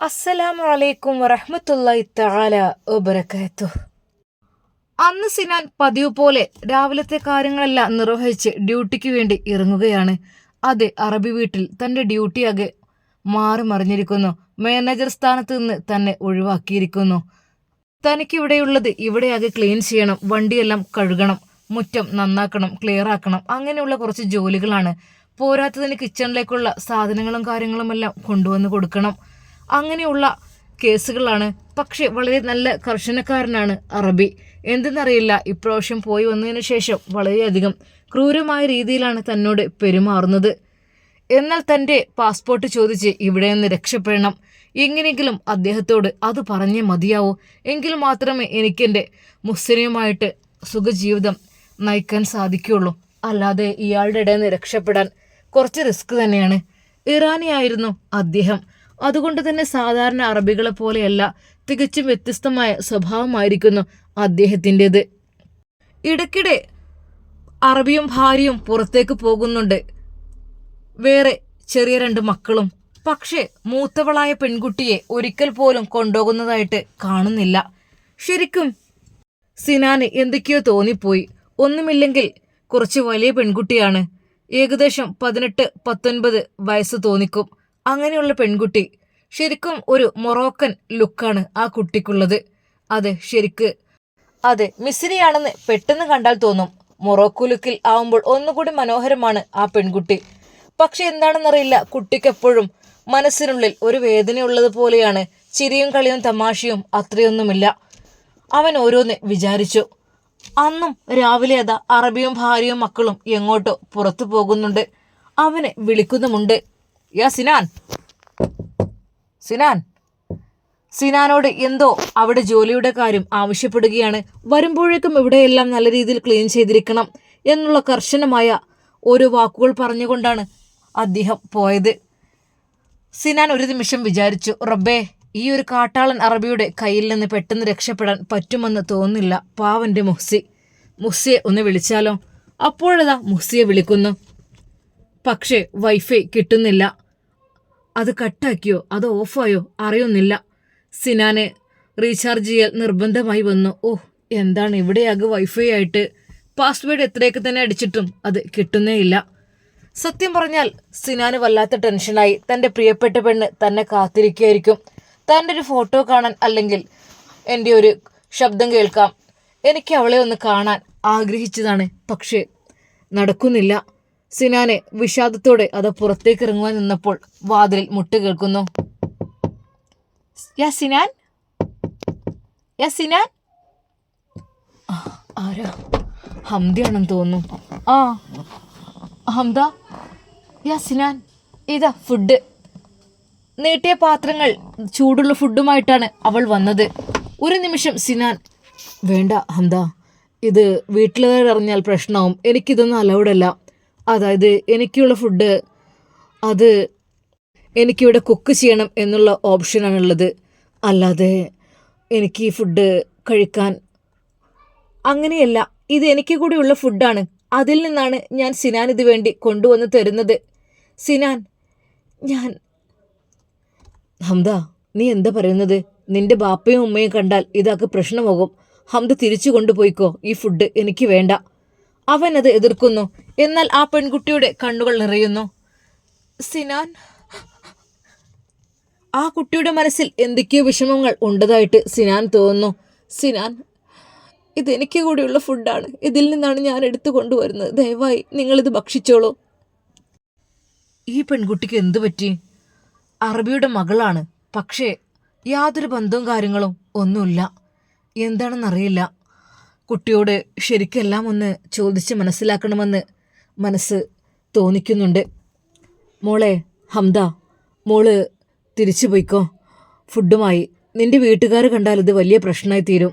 അസ്സലാമു അലൈക്കും വറഹ്മത്തുള്ളാഹി തആല അന്ന് സിനാൻ പതിവ് പോലെ രാവിലത്തെ കാര്യങ്ങളെല്ലാം നിർവഹിച്ച് ഡ്യൂട്ടിക്ക് വേണ്ടി ഇറങ്ങുകയാണ്. അതെ അറബി വീട്ടിൽ തന്റെ ഡ്യൂട്ടിയാകെ മാറി മറിഞ്ഞിരിക്കുന്നു മാനേജർ സ്ഥാനത്ത് നിന്ന് തന്നെ ഒഴിവാക്കിയിരിക്കുന്നു. തനിക്കിവിടെയുള്ളത് ഇവിടെയാകെ ക്ലീൻ ചെയ്യണം വണ്ടിയെല്ലാം കഴുകണം മുറ്റം നന്നാക്കണം ക്ലിയർ ആക്കണം അങ്ങനെയുള്ള കുറച്ച് ജോലികളാണ്. പോരാത്തതിന് കിച്ചണിലേക്കുള്ള സാധനങ്ങളും കാര്യങ്ങളും എല്ലാം കൊണ്ടുവന്ന് കൊടുക്കണം. അങ്ങനെയുള്ള കേസുകളാണ്. പക്ഷേ വളരെ നല്ല കർശനക്കാരനാണ് അറബി. എന്തെന്നറിയില്ല ഇപ്രാവശ്യം പോയി വന്നതിന് ശേഷം വളരെയധികം ക്രൂരമായ രീതിയിലാണ് തന്നോട് പെരുമാറുന്നത്. എന്നാൽ തന്റെ പാസ്പോർട്ട് ചോദിച്ച് ഇവിടെ നിന്ന് രക്ഷപ്പെടണം. എങ്ങനെയെങ്കിലും അദ്ദേഹത്തോട് അത് പറഞ്ഞേ മതിയാവൂ. എങ്കിൽ മാത്രമേ എനിക്കെന്റെ മുസ്ലിമുമായിട്ട് സുഖജീവിതം നയിക്കാൻ സാധിക്കുകയുള്ളൂ. അല്ലാതെ ഇയാളുടെ ഇടയിൽ നിന്ന് രക്ഷപ്പെടാൻ കുറച്ച് റിസ്ക് തന്നെയാണ്. ഇറാനിയായിരുന്നു അദ്ദേഹം. അതുകൊണ്ട് തന്നെ സാധാരണ അറബികളെ പോലെയല്ല തികച്ചും വ്യത്യസ്തമായ സ്വഭാവമായിരിക്കുന്നു അദ്ദേഹത്തിന്റെത്. ഇടയ്ക്കിടെ അറബിയും ഭാര്യയും പുറത്തേക്ക് പോകുന്നുണ്ട്. വേറെ ചെറിയ രണ്ട് മക്കളും. പക്ഷേ മൂത്തവളായ പെൺകുട്ടിയെ ഒരിക്കൽ പോലും കൊണ്ടുപോകുന്നതായിട്ട് കാണുന്നില്ല. ശരിക്കും സിനാന് എന്തൊക്കെയോ തോന്നിപ്പോയി. ഒന്നുമില്ലെങ്കിൽ കുറച്ച് വലിയ പെൺകുട്ടിയാണ്. ഏകദേശം പതിനെട്ട് പത്തൊൻപത് വയസ്സ് തോന്നിക്കും. അങ്ങനെയുള്ള പെൺകുട്ടി ശരിക്കും ഒരു മൊറോക്കൻ ലുക്കാണ് ആ കുട്ടിക്കുള്ളത്. അത് ശരിക്ക് അത് മിസിരിയാണെന്ന് പെട്ടെന്ന് കണ്ടാൽ തോന്നും. മൊറോക്കോ ലുക്കിൽ ആവുമ്പോൾ ഒന്നുകൂടി മനോഹരമാണ് ആ പെൺകുട്ടി. പക്ഷെ എന്താണെന്നറിയില്ല കുട്ടിക്കെപ്പോഴും മനസ്സിനുള്ളിൽ ഒരു വേദനയുള്ളത് പോലെയാണ്. ചിരിയും കളിയും തമാശയും അത്രയൊന്നുമില്ല. അവൻ ഓരോന്ന് വിചാരിച്ചു. അന്നും രാവിലെ അതാ അറബിയും ഭാര്യയും മക്കളും എങ്ങോട്ടോ പുറത്തു പോകുന്നുണ്ട്. അവനെ വിളിക്കുന്നുമുണ്ട്. യാ സിനാൻ സിനാൻ. സിനാനോട് എന്തോ അവിടെ ജോലിയുടെ കാര്യം ആവശ്യപ്പെടുകയാണ്. വരുമ്പോഴേക്കും ഇവിടെയെല്ലാം നല്ല രീതിയിൽ ക്ലീൻ ചെയ്തിരിക്കണം എന്നുള്ള കർശനമായ ഓരോ വാക്കുകൾ പറഞ്ഞുകൊണ്ടാണ് അദ്ദേഹം പോയത്. സിനാൻ ഒരു നിമിഷം വിചാരിച്ചു റബ്ബേ ഈ ഒരു കാട്ടാളൻ അറബിയുടെ കയ്യിൽ നിന്ന് പെട്ടെന്ന് രക്ഷപ്പെടാൻ പറ്റുമെന്ന് തോന്നില്ല പാവന്റെ മുഹ്സി. മുഹ്സിയെ ഒന്ന് വിളിച്ചാലോ? അപ്പോഴതാ മുഹ്സിയെ വിളിക്കുന്നു. പക്ഷേ വൈഫൈ കിട്ടുന്നില്ല. അത് കട്ടാക്കിയോ അത് ഓഫായോ അറിയുന്നില്ല. സിനാനെ റീചാർജ് ചെയ്യാൻ നിർബന്ധമായി വന്നു. ഓ എന്താണ് ഇവിടെയാകെ വൈഫൈ ആയിട്ട്? പാസ്വേഡ് എത്രയൊക്കെ തന്നെ അടിച്ചിട്ടും അത് കിട്ടുന്നേ ഇല്ല സത്യം പറഞ്ഞാൽ സിനാന് വല്ലാത്ത ടെൻഷനായി. തന്റെ പ്രിയപ്പെട്ട പെണ്ണ് തന്നെ കാത്തിരിക്കുകയായിരിക്കും. തന്റെ ഒരു ഫോട്ടോ കാണാൻ അല്ലെങ്കിൽ എന്റെ ഒരു ശബ്ദം കേൾക്കാം. എനിക്ക് അവളെ ഒന്ന് കാണാൻ ആഗ്രഹിച്ചതാണ്. പക്ഷേ നടക്കുന്നില്ല. സിനാനെ വിഷാദത്തോടെ അത് പുറത്തേക്ക് ഇറങ്ങുവാൻ നിന്നപ്പോൾ വാതിലിൽ മുട്ട് കേൾക്കുന്നു. യാ ആരാ? ഹംദയാണെന്ന് തോന്നുന്നു. ആ ഹംദ? യാ സിനാൻ ഇതാ ഫുഡ്. നീട്ടിയ പാത്രങ്ങൾ ചൂടുള്ള ഫുഡുമായിട്ടാണ് അവൾ വന്നത്. ഒരു നിമിഷം സിനാൻ വേണ്ട ഹംദ ഇത് വീട്ടിലുകാരറിഞ്ഞാൽ പ്രശ്നമാവും. എനിക്കിതൊന്നും അലൗഡല്ല. അതായത് എനിക്കുള്ള ഫുഡ് അത് എനിക്കിവിടെ കുക്ക് ചെയ്യണം എന്നുള്ള ഓപ്ഷനാണുള്ളത് അല്ലാതെ എനിക്ക് ഈ ഫുഡ് കഴിക്കാൻ അങ്ങനെയല്ല ഇത് എനിക്ക് കൂടിയുള്ള ഫുഡാണ് അതിൽ നിന്നാണ് ഞാൻ സിനാൻ ഇത് വേണ്ടി കൊണ്ടുവന്ന് തരുന്നത്. സിനാൻ ഞാൻ ഹംദ നീ എന്താ പറയുന്നത്? നിന്റെ ബാപ്പയും ഉമ്മയും കണ്ടാൽ ഇതാക്ക് പ്രശ്നമാകും. ഹംദ തിരിച്ചു കൊണ്ടുപോയിക്കോ. ഈ ഫുഡ് എനിക്ക് വേണ്ട. അവൻ അത് എതിർക്കുന്നു. എന്നാൽ ആ പെൺകുട്ടിയുടെ കണ്ണുകൾ നിറയുന്നു. സിനാൻ ആ കുട്ടിയുടെ മനസ്സിൽ എന്തൊക്കെയോ വിഷമങ്ങൾ ഉണ്ടതായിട്ട് സിനാൻ തോന്നുന്നു. സിനാൻ ഇതെനിക്ക് കൂടിയുള്ള ഫുഡാണ്. ഇതിൽ നിന്നാണ് ഞാൻ എടുത്തു കൊണ്ടുവരുന്നത്. ദയവായി നിങ്ങളിത് ഭക്ഷിച്ചോളൂ. ഈ പെൺകുട്ടിക്ക് എന്തു പറ്റി? അറബിയുടെ മകളാണ്. പക്ഷേ യാതൊരു ബന്ധവും കാര്യങ്ങളും ഒന്നുമില്ല. എന്താണെന്നറിയില്ല. കുട്ടിയോട് ശരിക്കെല്ലാം ഒന്ന് ചോദിച്ച് മനസ്സിലാക്കണമെന്ന് മനസ്സ് തോന്നിക്കുന്നുണ്ട്. മോളെ ഹംദ മോൾ തിരിച്ചു പോയിക്കോ. ഫുഡുമായി. നിന്റെ വീട്ടുകാർ കണ്ടാൽ ഇത് വലിയ പ്രശ്നമായി തീരും.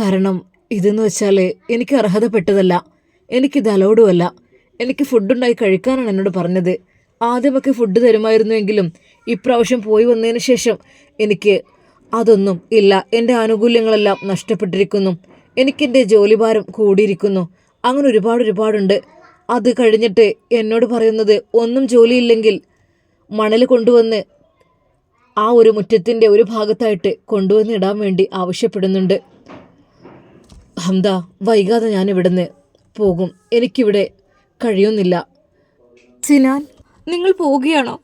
കാരണം ഇതെന്ന് വെച്ചാൽ എനിക്ക് അർഹതപ്പെട്ടതല്ല. എനിക്കിത് അലൗഡുമല്ല എനിക്ക് ഫുഡുണ്ടായി കഴിക്കാനാണ് എന്നോട് പറഞ്ഞത്. ആദ്യമൊക്കെ ഫുഡ് തരുമായിരുന്നുവെങ്കിലും ഇപ്രാവശ്യം പോയി വന്നതിന് ശേഷം എനിക്ക് അതൊന്നും ഇല്ല. എന്റെ ആനുകൂല്യങ്ങളെല്ലാം നഷ്ടപ്പെട്ടിരിക്കുന്നു. എനിക്കെന്റെ ജോലിഭാരം കൂടിയിരിക്കുന്നു. അങ്ങനെ ഒരുപാട് ഒരുപാടുണ്ട്. അത് കഴിഞ്ഞിട്ട് എന്നോട് പറയുന്നത് ഒന്നും ജോലിയില്ലെങ്കിൽ മണൽ കൊണ്ടുവന്ന് ആ ഒരു മുറ്റത്തിന്റെ ഒരു ഭാഗത്തായിട്ട് കൊണ്ടുവന്ന് ഇടാൻ വേണ്ടി ആവശ്യപ്പെടുന്നുണ്ട്. ഹംദ വൈകാതെ ഞാൻ ഇവിടുന്ന് പോകും. എനിക്കിവിടെ കഴിയുന്നില്ല. സിനാൻ നിങ്ങൾ പോവുകയാണോ?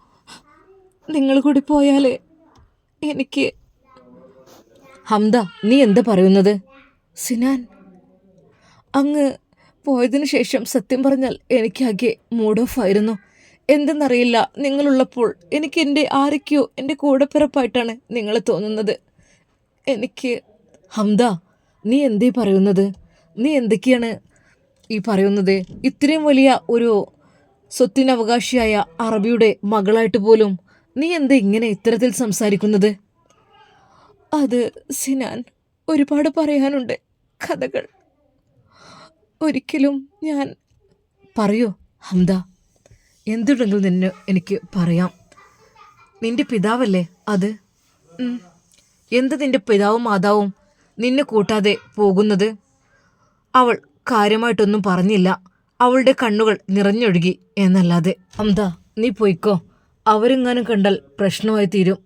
നിങ്ങൾ കൂടി പോയാൽ എനിക്ക് ഹംദ നീ എന്താ പറയുന്നത്? സിനാൻ അങ്ങ് പോയതിനു ശേഷം സത്യം പറഞ്ഞാൽ എനിക്കാകെ മൂഡ് ഓഫ് ആയിരുന്നു. എന്തെന്നറിയില്ല നിങ്ങളുള്ളപ്പോൾ എനിക്ക് എന്റെ ആരൊക്കെയോ എന്റെ കൂടപ്പിറപ്പായിട്ടാണ് നിങ്ങൾ തോന്നുന്നത്. എനിക്ക് ഹംദ നീ എന്തേ പറയുന്നത്? നീ എന്തൊക്കെയാണ് ഈ പറയുന്നത്? ഇത്രയും വലിയ ഒരു സ്വത്തിനവകാശിയായ അറബിയുടെ മകളായിട്ട് പോലും നീ എന്താ ഇങ്ങനെ ഇത്തരത്തിൽ സംസാരിക്കുന്നത്? അത് സിനാൻ ഒരുപാട് പറയാനുണ്ട് കഥകൾ. ഒരിക്കലും ഞാൻ പറയൂ ഹംദ. എന്തുണ്ടെങ്കിലും നിന്നെ എനിക്ക് പറയാം. നിന്റെ പിതാവല്ലേ അത്. എന്ത് നിന്റെ പിതാവും മാതാവും നിന്നെ കൂട്ടാതെ പോകുന്നത്? അവൾ കാര്യമായിട്ടൊന്നും പറഞ്ഞില്ല. അവളുടെ കണ്ണുകൾ നിറഞ്ഞൊഴുകി എന്നല്ലാതെ. ഹംദ നീ പോയിക്കോ. അവരെങ്ങാനും കണ്ടാൽ പ്രശ്നമായി തീരും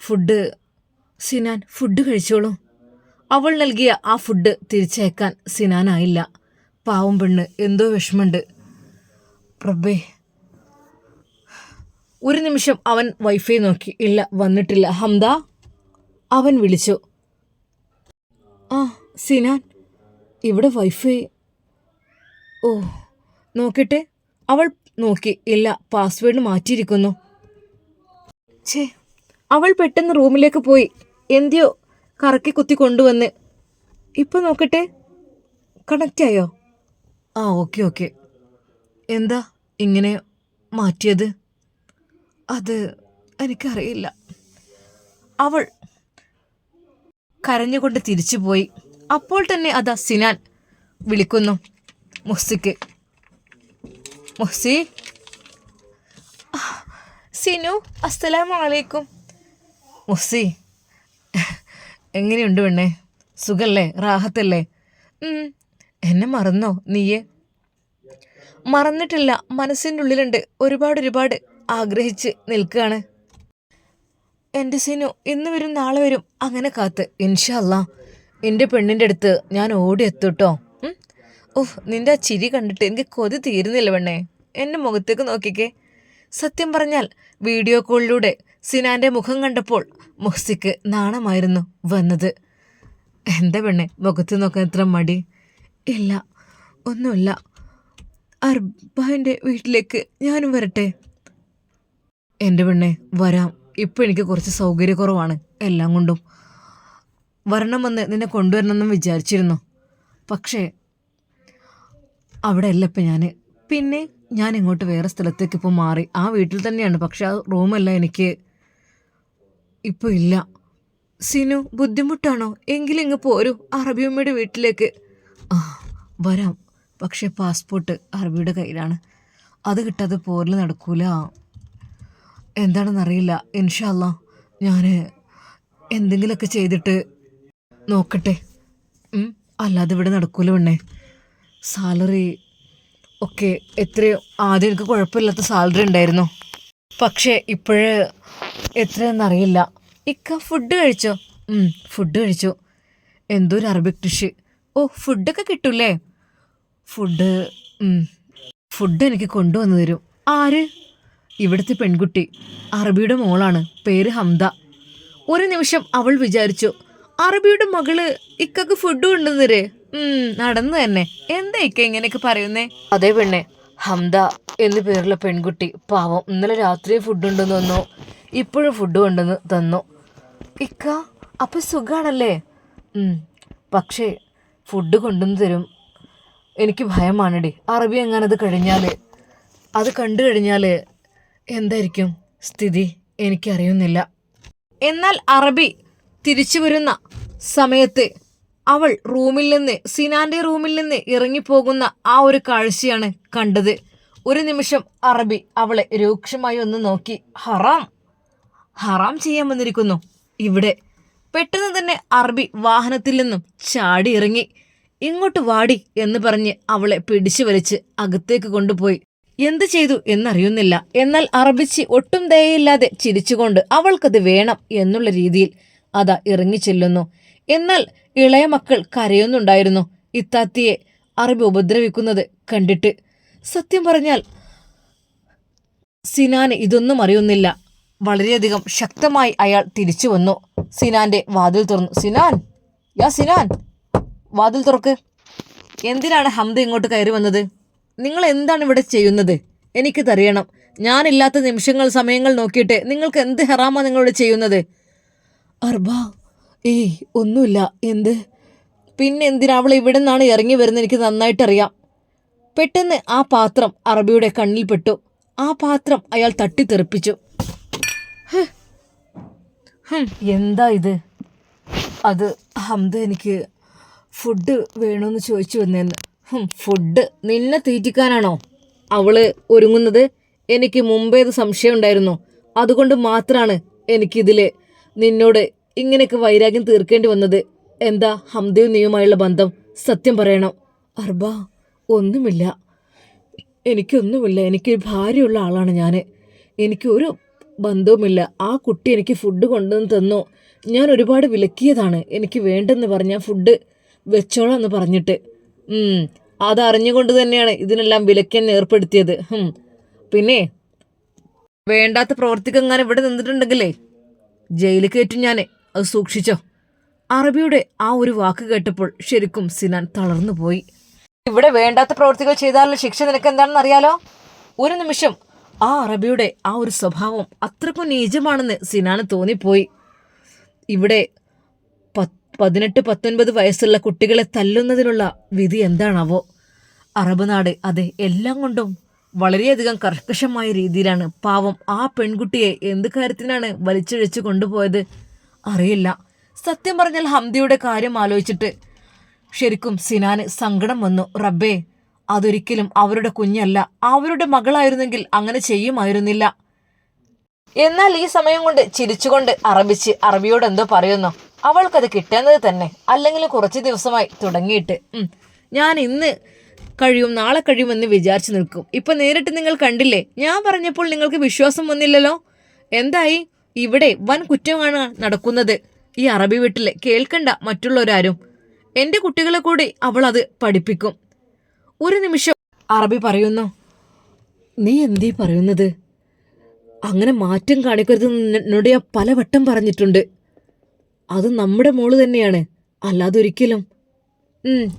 ഫുഡ് സിനാൻ ഫുഡ് കഴിച്ചോളൂ. അവൾ നൽകിയ ആ ഫുഡ് തിരിച്ചയക്കാൻ സിനാനായില്ല. പാവം പെണ്ണ് എന്തോ വിഷമമുണ്ട്. പ്രഭേ ഒരു നിമിഷം അവൻ വൈഫൈ നോക്കി. ഇല്ല വന്നിട്ടില്ല. ഹംദ അവൻ വിളിച്ചു. ആ സിനാൻ ഇവിടെ വൈഫൈ. ഓ നോക്കട്ടെ. അവൾ നോക്കി. ഇല്ല പാസ്വേഡ് മാറ്റിയിരിക്കുന്നു. ഛേ അവൾ പെട്ടെന്ന് റൂമിലേക്ക് പോയി. എന്തിയോ കറക്കി കുത്തി കൊണ്ടുവന്ന്. ഇപ്പൊ നോക്കട്ടെ. കണക്റ്റ് ആയോ? ആ ഓക്കെ ഓക്കെ. എന്താ ഇങ്ങനെ മാറ്റിയത്? അത് എനിക്കറിയില്ല. അവൾ കരഞ്ഞുകൊണ്ട് തിരിച്ചു പോയി. അപ്പോൾ തന്നെ അതാ സിനാൻ വിളിക്കുന്നു. മുസ്സിക്ക് മുസ്സി സിനു അസ്സലാമലൈക്കും മുഹ്സി എങ്ങനെയുണ്ട് പെണ്ണേ? സുഖല്ലേ? റാഹത്തല്ലേ? എന്നെ മറന്നോ നീയെ? മറന്നിട്ടില്ല. മനസ്സിന്റെ ഉള്ളിലുണ്ട്. ഒരുപാട് ഒരുപാട് ആഗ്രഹിച്ച് നിൽക്കുകയാണ്. എന്റെ സിനു ഇന്ന് വരും നാളെ വരും. അങ്ങനെ കാത്ത്. ഇൻഷല്ല എന്റെ പെണ്ണിന്റെ അടുത്ത് ഞാൻ ഓടി എത്തൂട്ടോ ഓഹ് നിന്റെ ആ ചിരി കണ്ടിട്ട് എനിക്ക് കൊതി തീരുന്നില്ല പെണ്ണേ. എന്റെ മുഖത്തേക്ക് നോക്കിക്കേ. സത്യം പറഞ്ഞാൽ വീഡിയോ കോളിലൂടെ സിനാന്റെ മുഖം കണ്ടപ്പോൾ മുഹ്സിക്ക് നാണമായിരുന്നു വന്നത്. എന്താ പെണ്ണെ മുഖത്ത് നോക്കാൻ എത്ര മടി? ഇല്ല ഒന്നുമില്ല. അർബാന്റെ വീട്ടിലേക്ക് ഞാനും വരട്ടെ. എന്റെ പെണ്ണെ വരാം. ഇപ്പം എനിക്ക് കുറച്ച് സൗകര്യക്കുറവാണ് എല്ലാം കൊണ്ടും. വരണമെന്ന് നിന്നെ കൊണ്ടുവരണമെന്നും വിചാരിച്ചിരുന്നു. പക്ഷേ അവിടെ അല്ല ഇപ്പം ഞാൻ പിന്നെ ഞാൻ ഇങ്ങോട്ട് വേറെ സ്ഥലത്തേക്ക് ഇപ്പോൾ മാറി. ആ വീട്ടിൽ തന്നെയാണ്. പക്ഷേ ആ റൂമല്ല എനിക്ക് ഇപ്പോൾ ഇല്ല. സിനു ബുദ്ധിമുട്ടാണോ? എങ്കിലും ഇങ്ങ് പോരൂ അറബിയമ്മയുടെ വീട്ടിലേക്ക്. ആ വരാം. പക്ഷേ പാസ്പോർട്ട് അറബിയുടെ കയ്യിലാണ്. അത് കിട്ടാതെ പോരൽ നടക്കൂല. എന്താണെന്നറിയില്ല. ഇൻഷല്ല ഞാൻ എന്തെങ്കിലുമൊക്കെ ചെയ്തിട്ട് നോക്കട്ടെ. അല്ലാതെ ഇവിടെ നടക്കൂല പെണ്ണേ. സാലറി ഒക്കെ എത്രയോ ആദ്യം എനിക്ക് കുഴപ്പമില്ലാത്ത സാലറി ഉണ്ടായിരുന്നു. പക്ഷേ ഇപ്പോഴ് എത്രയെന്നറിയില്ല ഇക്ക ഫുഡ് കഴിച്ചോ? ഫുഡ് കഴിച്ചു. എന്തൊരു അറബിക് ഡിഷ് ഓ ഫുഡൊക്കെ കിട്ടൂലേ ഫുഡ് ഫുഡ് എനിക്ക് കൊണ്ടുവന്നു തരും. ആര്? ഇവിടുത്തെ പെൺകുട്ടി. അറബിയുടെ മോളാണ്. പേര് ഹംദ. ഒരു നിമിഷം അവൾ വിചാരിച്ചു അറബിയുടെ മകൾ ഇക്കക്ക് ഫുഡ് കൊണ്ടുവന്നരേ നടന്നു തന്നെ. എന്താ ഇക്ക ഇങ്ങനെയൊക്കെ പറയുന്നേ? അതേ പെണ്ണെ ഹംദ എന്നു പേരുള്ള പെൺകുട്ടി പാവം ഇന്നലെ രാത്രി ഫുഡ് ഉണ്ടെന്ന് തന്നു. ഇപ്പോഴും ഫുഡ് കൊണ്ടുവന്ന് തന്നു. ഇക്ക അപ്പൊ സുഖാണല്ലേ? പക്ഷേ ഫുഡ് കൊണ്ടുവന്ന് തരും. എനിക്ക് ഭയമാണടി. അറബി എങ്ങാനത് കഴിഞ്ഞാൽ അത് കണ്ടു കഴിഞ്ഞാൽ എന്തായിരിക്കും സ്ഥിതി? എനിക്കറിയുന്നില്ല. എന്നാൽ അറബി തിരിച്ചു വരുന്ന സമയത്ത് അവൾ റൂമിൽ നിന്ന് സിനാന്റെ റൂമിൽ നിന്ന് ഇറങ്ങിപ്പോകുന്ന ആ ഒരു കാഴ്ചയാണ് കണ്ടത്. ഒരു നിമിഷം അറബി അവളെ രൂക്ഷമായി ഒന്ന് നോക്കി. ഹറാം. ഹറാം ചെയ്യാൻ വന്നിരിക്കുന്നു. ഇവിടെ. പെട്ടെന്ന് തന്നെ അറബി വാഹനത്തിൽ നിന്നും ചാടി ഇറങ്ങി ഇങ്ങോട്ട് വാടി എന്ന് പറഞ്ഞ് അവളെ പിടിച്ചു വലിച്ച് അകത്തേക്ക് കൊണ്ടുപോയി. എന്ത് ചെയ്തു എന്നറിയുന്നില്ല. എന്നാൽ അറബിച്ചി ഒട്ടും ദയയില്ലാതെ ചിരിച്ചുകൊണ്ട് അവൾക്കത് വേണം എന്നുള്ള രീതിയിൽ അതാ ഇറങ്ങിച്ചെല്ലുന്നു. എന്നാൽ ഇളയ മക്കൾ കരയുന്നുണ്ടായിരുന്നു. ഇത്താത്തിയെ അറബി ഉപദ്രവിക്കുന്നത് കണ്ടിട്ട്. സത്യം പറഞ്ഞാൽ സിനാന് ഇതൊന്നും അറിയുന്നില്ല. വളരെയധികം ശക്തമായി അയാൾ തിരിച്ചു വന്നു. സിനാന്റെ വാതിൽ തുറന്നു. സിനാൻ യാ സിനാൻ വാതിൽ തുറക്ക്. എന്തിനാണ് ഹംദ ഇങ്ങോട്ട് കയറി വന്നത്? നിങ്ങൾ എന്താണ് ഇവിടെ ചെയ്യുന്നത്? എനിക്ക് എനിക്കിതറിയണം ഞാനില്ലാത്ത നിമിഷങ്ങൾ സമയങ്ങൾ നോക്കിയിട്ട് നിങ്ങൾക്ക് എന്ത് ഹെറാമാണ് നിങ്ങളോട് ചെയ്യുന്നത്? അർബ ഏയ് ഒന്നുമില്ല. എന്ത്? പിന്നെ എന്തിനാ അവൾ ഇവിടെ നിന്നാണ് ഇറങ്ങി വരുന്നത്? എനിക്ക് നന്നായിട്ടറിയാം. പെട്ടെന്ന് ആ പാത്രം അറബിയുടെ കണ്ണിൽപ്പെട്ടു ആ പാത്രം അയാൾ തട്ടിത്തെറിപ്പിച്ചു. എന്താ ഇത്? അത് ഹംദ എനിക്ക് ഫുഡ് വേണമെന്ന് ചോദിച്ചു വന്നേന്ന്. ഫുഡ് നിന്നെ തീറ്റിക്കാനാണോ? അവൾ ഒരുങ്ങുന്നത് എനിക്ക് മുമ്പേ ഇത് സംശയം ഉണ്ടായിരുന്നു. അതുകൊണ്ട് മാത്രമാണ് എനിക്കിതിൽ നിന്നോട് ഇങ്ങനെയൊക്കെ വൈരാഗ്യം തീർക്കേണ്ടി വന്നത്. എന്താ ഹംദയും നീയുമായുള്ള ബന്ധം സത്യം പറയണം? അർബ ഒന്നുമില്ല. എനിക്കൊന്നുമില്ല. എനിക്ക് ഭാര്യയുള്ള ആളാണ് ഞാൻ എനിക്കൊരു ബന്ധവുമില്ല. ആ കുട്ടി എനിക്ക് ഫുഡ് കൊണ്ടുവന്ന് തന്നു. ഞാൻ ഒരുപാട് വിലക്കിയതാണ്. എനിക്ക് വേണ്ടെന്ന് പറഞ്ഞ ഫുഡ് വെച്ചോളാം എന്ന് പറഞ്ഞിട്ട്. അതറിഞ്ഞുകൊണ്ട് തന്നെയാണ് ഇതിനെല്ലാം വിലക്കെന്ന് ഏർപ്പെടുത്തിയത്. പിന്നെ വേണ്ടാത്ത പ്രവർത്തിക്കെങ്ങാനും ഇവിടെ നിന്നിട്ടുണ്ടെങ്കിലേ ജയിലിൽ കയറ്റും ഞാൻ അത് സൂക്ഷിച്ചോ. അറബിയുടെ ആ ഒരു വാക്ക് കേട്ടപ്പോൾ ശരിക്കും സിനാൻ തളർന്നു പോയി. ഇവിടെ വേണ്ടാത്ത പ്രവർത്തികൾ ചെയ്താലുള്ള ശിക്ഷ നിനക്ക് എന്താണെന്ന് അറിയാലോ ഒരു നിമിഷം. ആ അറബിയുടെ ആ ഒരു സ്വഭാവം അത്രക്കും നീചമാണെന്ന് സിനാന് തോന്നിപ്പോയി. ഇവിടെ പതിനെട്ട് പത്തൊൻപത് വയസ്സുള്ള കുട്ടികളെ തല്ലുന്നതിനുള്ള വിധി എന്താണാവോ? അറബ് നാട് അതെ എല്ലാം കൊണ്ടും വളരെയധികം കർക്കശമായ രീതിയിലാണ്. പാവം ആ പെൺകുട്ടിയെ എന്ത് കാര്യത്തിനാണ് വലിച്ചഴിച്ചു കൊണ്ടുപോയത് അറിയില്ല. സത്യം പറഞ്ഞാൽ ഹംദിയുടെ കാര്യം ആലോചിച്ചിട്ട് ശരിക്കും സിനാന് സങ്കടം വന്നു. റബ്ബേ അതൊരിക്കലും അവരുടെ കുഞ്ഞല്ല. അവരുടെ മകളായിരുന്നെങ്കിൽ അങ്ങനെ ചെയ്യുമായിരുന്നില്ല. എന്നാൽ ഈ സമയം കൊണ്ട് ചിരിച്ചുകൊണ്ട് അറബിച്ച് അറബിയോട് എന്തോ പറയുന്നു. അവൾക്കത് കിട്ടുന്നത് തന്നെ. അല്ലെങ്കിൽ കുറച്ച് ദിവസമായി തുടങ്ങിയിട്ട്. ഞാൻ ഇന്ന് കഴിയും നാളെ കഴിയുമെന്ന് വിചാരിച്ചു നിൽക്കും. ഇപ്പൊ നേരിട്ട് നിങ്ങൾ കണ്ടില്ലേ? ഞാൻ പറഞ്ഞപ്പോൾ നിങ്ങൾക്ക് വിശ്വാസം വന്നില്ലല്ലോ? എന്തായി? ഇവിടെ വൻ കുറ്റമാണ് നടക്കുന്നത്. ഈ അറബി വീട്ടിലെ കേൾക്കണ്ട മറ്റുള്ളവരാരും. എന്റെ കുട്ടികളെ കൂടി അവൾ അത് പഠിപ്പിക്കും. ഒരു നിമിഷം. അറബി പറയുന്നു നീ എന്തീ പറയുന്നത്? അങ്ങനെ മാറ്റം കാണിക്കരുത് എന്നോട് ഞാൻ പലവട്ടം പറഞ്ഞിട്ടുണ്ട്. അത് നമ്മുടെ മോൾ തന്നെയാണ്. അല്ലാതെ ഒരിക്കലും.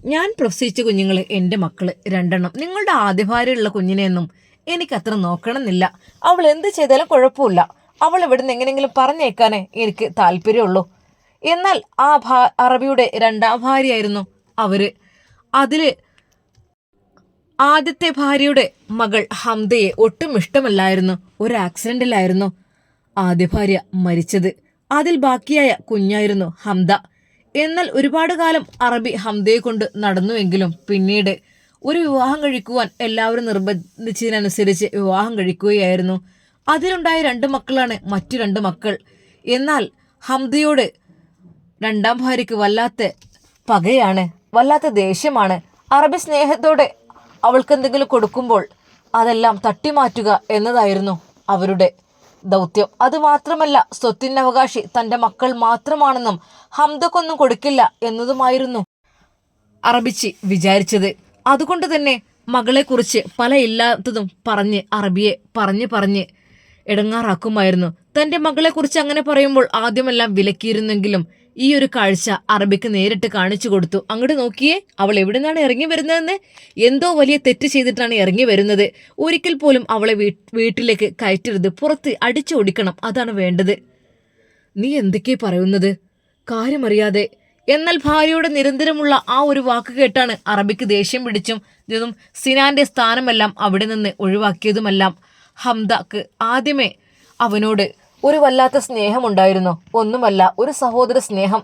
ഞാൻ പ്രസവിച്ച കുഞ്ഞുങ്ങൾ എന്റെ മക്കൾ രണ്ടെണ്ണം. നിങ്ങളുടെ ആദ്യ ഭാര്യയുള്ള കുഞ്ഞിനെയൊന്നും എനിക്കത്ര നോക്കണമെന്നില്ല. അവൾ എന്ത് ചെയ്താലും കുഴപ്പമില്ല. അവൾ ഇവിടുന്ന് എങ്ങനെയെങ്കിലും പറഞ്ഞേക്കാനേ എനിക്ക് താല്പര്യമുള്ളൂ. എന്നാൽ ആ ഭാ അറബിയുടെ രണ്ടാം ഭാര്യയായിരുന്നു അവർ. അതിൽ ആദ്യത്തെ ഭാര്യയുടെ മകൾ ഹംദയെ ഒട്ടും ഇഷ്ടമല്ലായിരുന്നു. ഒരു ആക്സിഡന്റിലായിരുന്നു ആദ്യ ഭാര്യ മരിച്ചത്. അതിൽ ബാക്കിയായ കുഞ്ഞായിരുന്നു ഹംദ. എന്നാൽ ഒരുപാട് കാലം അറബി ഹംദയെ കൊണ്ട് നടന്നുവെങ്കിലും പിന്നീട് ഒരു വിവാഹം കഴിക്കുവാൻ എല്ലാവരും നിർബന്ധിച്ചതിനനുസരിച്ച് വിവാഹം കഴിക്കുകയായിരുന്നു. അതിലുണ്ടായ രണ്ട് മക്കളാണ് മറ്റു രണ്ട് മക്കൾ. എന്നാൽ ഹംദയോട് രണ്ടാം ഭാര്യയ്ക്ക് വല്ലാത്ത പകയാണ് വല്ലാത്ത ദേഷ്യമാണ്. അറബി സ്നേഹത്തോടെ അവൾക്ക് എന്തെങ്കിലും കൊടുക്കുമ്പോൾ അതെല്ലാം തട്ടിമാറ്റുക എന്നതായിരുന്നു അവരുടെ ദൗത്യം. അതുമാത്രമല്ല സ്വത്തിന്റെ അവകാശി തന്റെ മക്കൾ മാത്രമാണെന്നും ഹംദക്കൊന്നും കൊടുക്കില്ല എന്നതുമായിരുന്നു അറബിച്ചി വിചാരിച്ചത്. അതുകൊണ്ട് തന്നെ മകളെക്കുറിച്ച് പല ഇല്ലാത്തതും പറഞ്ഞ് അറബിയെ പറഞ്ഞ് പറഞ്ഞ് ഇടങ്ങാറാക്കുമായിരുന്നു. തന്റെ മകളെക്കുറിച്ച് അങ്ങനെ പറയുമ്പോൾ ആദ്യമെല്ലാം വിലക്കിയിരുന്നെങ്കിലും ഈ ഒരു കാഴ്ച അറബിക്ക് നേരിട്ട് കാണിച്ചു കൊടുത്തു. അങ്ങോട്ട് നോക്കിയേ അവൾ എവിടെ നിന്നാണ് ഇറങ്ങി വരുന്നതെന്ന്? എന്തോ വലിയ തെറ്റ് ചെയ്തിട്ടാണ് ഇറങ്ങി വരുന്നത്. ഒരിക്കൽ പോലും അവളെ വീട്ടിലേക്ക് കയറ്റരുത്. പുറത്ത് അടിച്ചോടിക്കണം അതാണ് വേണ്ടത്. നീ എന്തൊക്കെ പറയുന്നത്? കാര്യമറിയാതെ. എന്നാൽ ഭാര്യയുടെ നിരന്തരമുള്ള ആ ഒരു വാക്ക് കേട്ടാണ് അറബിക്ക് ദേഷ്യം പിടിച്ചും ഇതും സിനാന്റെ സ്ഥാനമെല്ലാം അവിടെ നിന്ന് ഒഴിവാക്കിയതുമെല്ലാം. ഹംദക്ക് ആദ്യമേ അവനോട് ഒരു വല്ലാത്ത സ്നേഹമുണ്ടായിരുന്നു. ഒന്നുമല്ല ഒരു സഹോദര സ്നേഹം.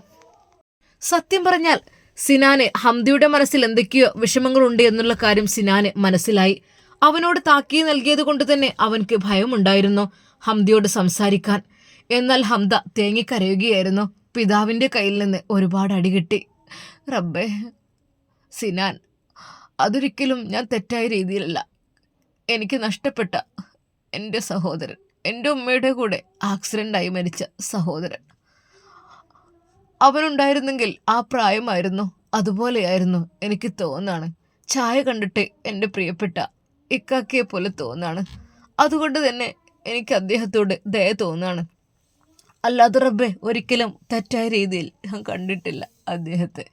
സത്യം പറഞ്ഞാൽ സിനാന് ഹംദിയുടെ മനസ്സിൽ എന്തൊക്കെയോ വിഷമങ്ങളുണ്ട് എന്നുള്ള കാര്യം സിനാന് മനസ്സിലായി. അവനോട് താക്കി നൽകിയത് കൊണ്ട് തന്നെ അവൻക്ക് ഭയമുണ്ടായിരുന്നു ഹംദിയോട് സംസാരിക്കാൻ. എന്നാൽ ഹംദ തേങ്ങിക്കരയുകയായിരുന്നു. പിതാവിന്റെ കയ്യിൽ നിന്ന് ഒരുപാട് അടി കിട്ടി. റബ്ബേ സിനാൻ അതൊരിക്കലും ഞാൻ തെറ്റായ രീതിയിലല്ല. എനിക്ക് നഷ്ടപ്പെട്ട എന്റെ സഹോദരൻ. എന്റെ ഉമ്മയുടെ കൂടെ ആക്സിഡന്റായി മരിച്ച സഹോദരൻ. അവനുണ്ടായിരുന്നെങ്കിൽ ആ പ്രായമായിരുന്നു. അതുപോലെയായിരുന്നു എനിക്ക് തോന്നാണ് ചായ കണ്ടിട്ട് എന്റെ പ്രിയപ്പെട്ട ഇക്കാക്കിയെ പോലെ തോന്നാണ് അതുകൊണ്ട് തന്നെ എനിക്ക് അദ്ദേഹത്തോട് ദയ തോന്നാണ് അല്ലാതെ റബ്ബെ ഒരിക്കലും തെറ്റായ രീതിയിൽ ഞാൻ കണ്ടിട്ടില്ല അദ്ദേഹത്തെ.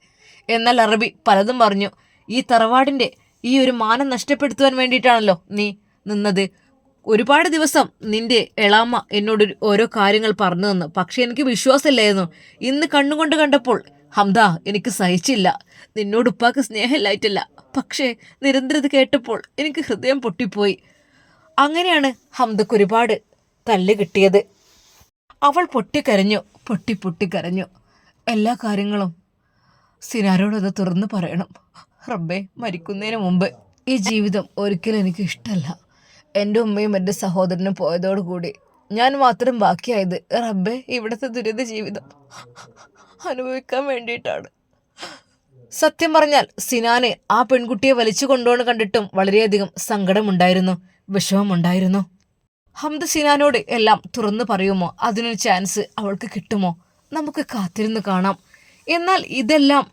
എന്നാൽ അറബി പലതും പറഞ്ഞു. ഈ തറവാടിന്റെ ഈ ഒരു മാനം നഷ്ടപ്പെടുത്തുവാൻ വേണ്ടിയിട്ടാണല്ലോ നീ നിന്നത്. ഒരുപാട് ദിവസം നിന്റെ എളാമ്മ എന്നോട് ഓരോ കാര്യങ്ങൾ പറഞ്ഞു തന്നു. പക്ഷെ എനിക്ക് വിശ്വാസമില്ലായിരുന്നു. ഇന്ന് കണ്ണുകൊണ്ട് കണ്ടപ്പോൾ ഹംദ എനിക്ക് സഹിച്ചില്ല. നിന്നോട് ഉപ്പാക്ക് സ്നേഹമില്ലായിട്ടില്ല. പക്ഷേ നിരന്തരത കേട്ടപ്പോൾ എനിക്ക് ഹൃദയം പൊട്ടിപ്പോയി. അങ്ങനെയാണ് ഹംദക്ക് ഒരുപാട് തല്ല് കിട്ടിയത്. അവൾ പൊട്ടിക്കരഞ്ഞു പൊട്ടി പൊട്ടിക്കരഞ്ഞു എല്ലാ കാര്യങ്ങളും സിനാരോടത് തുറന്നു പറയണം. റബ്ബെ മരിക്കുന്നതിന് മുമ്പ് ഈ ജീവിതം ഒരിക്കലും എനിക്ക് ഇഷ്ടമല്ല. എന്റെ ഉമ്മയും എന്റെ സഹോദരനും പോയതോടുകൂടി ഞാൻ മാത്രം ബാക്കിയായത് റബ്ബെ ഇവിടുത്തെ ദുരിത ജീവിതം അനുഭവിക്കാൻ വേണ്ടിയിട്ടാണ്. സത്യം പറഞ്ഞാൽ സിനാനെ ആ പെൺകുട്ടിയെ വലിച്ചു കൊണ്ടുപോകണം കണ്ടിട്ടും വളരെയധികം സങ്കടമുണ്ടായിരുന്നു വിഷമമുണ്ടായിരുന്നു. ഹംദ സിനാനോട് എല്ലാം തുറന്നു പറയുമോ? അതിനൊരു ചാൻസ് അവൾക്ക് കിട്ടുമോ? നമുക്ക് കാത്തിരുന്ന് കാണാം. എന്നാൽ ഇതെല്ലാം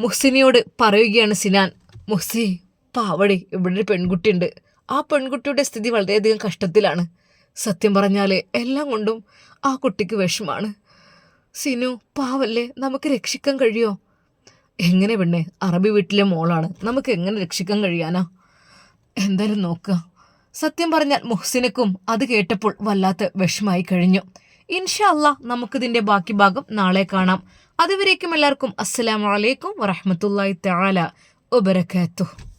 മുഹ്സിനിയോട് പറയുകയാണ് സിനാൻ. മുഹ്സി പാവടി ഇവിടെ ഒരു പെൺകുട്ടിയുണ്ട്. ആ പെൺകുട്ടിയുടെ സ്ഥിതി വളരെയധികം കഷ്ടത്തിലാണ്. സത്യം പറഞ്ഞാൽ എല്ലാം കൊണ്ടും ആ കുട്ടിക്ക് വിഷമാണ്. സിനു പാവല്ലേ നമുക്ക് രക്ഷിക്കാൻ കഴിയോ? എങ്ങനെ പെണ്ണെ അറബി വീട്ടിലെ മോളാണ് നമുക്ക് എങ്ങനെ രക്ഷിക്കാൻ കഴിയാനാ? എന്തായാലും നോക്കുക സത്യം പറഞ്ഞാൽ മുഹ്സിനക്കും അത് കേട്ടപ്പോൾ വല്ലാത്ത വിഷമായി കഴിഞ്ഞു. ഇൻഷാ നമുക്കിതിന്റെ ബാക്കി ഭാഗം നാളെ കാണാം. അതുവരേക്കും എല്ലാവർക്കും അസ്സലാമു അലൈക്കും വറഹ്മത്തുള്ളാഹി തആല വബറകാതുഹു.